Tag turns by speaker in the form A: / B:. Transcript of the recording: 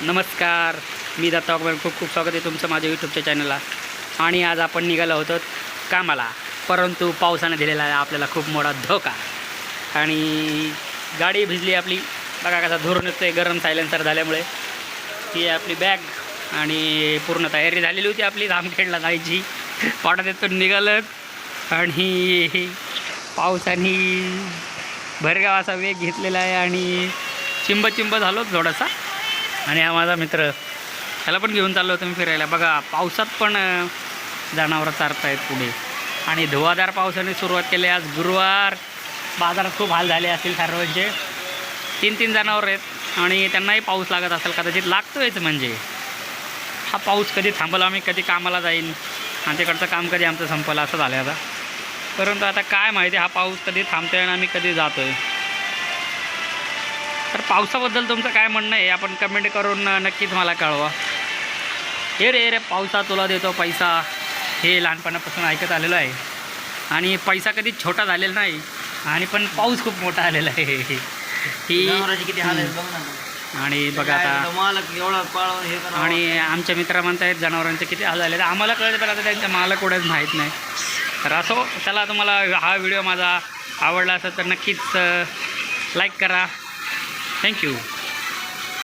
A: नमस्कार. मी दत्ता वाघमारे. खूप खूप स्वागत आहे तुमचं माझ्या यूट्यूबच्या चॅनलला आणि आज आपण निघालो होतो कामाला. परंतु पावसानं दिलेला आहे आपल्याला खूप मोठा धोका. आणि गाडी भिजली आपली. बघा कसा धुरून येतोय. गरम सायलेन्सर झाल्यामुळे. ती आपली बॅग आणि पूर्ण तयारी झालेली होती आपली. रामखेडला जायची. पाटात येतो निघालं आणि पावसाने भरगाव असा वेग घेतलेला आहे. आणि चिंब चिंब झालो थोडासा. आणि हा माझा मित्र. त्याला पण घेऊन चाललो होतो मी फिरायला. बघा पावसात पण जनावरं जनावरं चारतायत पुढे. आणि धुवाधार पावसाने सुरुवात केली. आज गुरुवार. बाजारात खूप हाल झाले असतील सर्वांचे. तीन तीन जनावर आहेत. आणि त्यांनाही पाऊस लागत असेल कदाचित लागतोयच म्हणजे. हा पाऊस कधी थांबला आम्ही कधी कामाला जाईन. आणि तिकडचं काम कधी आमचं संपलं असं झालं आता. परंतु आता काय माहिती हा पाऊस कधी थांबतोय आणि आम्ही कधी जातोय. तर पावसाबद्दल तुमचं काय म्हणणं आहे? आपण कमेंट करून नक्कीच मला कळवा. हे रे रे पावसा तुला देतो पैसा. हे लहानपणापासून ऐकत आलेलं आहे. आणि पैसा कधी छोटा झालेला नाही. आणि पण पाऊस खूप मोठा आलेला आहे. ही
B: किती हाल
A: आणि बघा आता.
B: हे.
A: आणि आमच्या मित्र म्हणतायत जनावरांचे किती हाल झाले तर आम्हाला कळत पण आता त्यांच्या मालक कोणाच माहीत नाही. तर असो चला तुम्हाला हा व्हिडिओ माझा आवडला असेल तर नक्कीच लाईक करा. Thank you.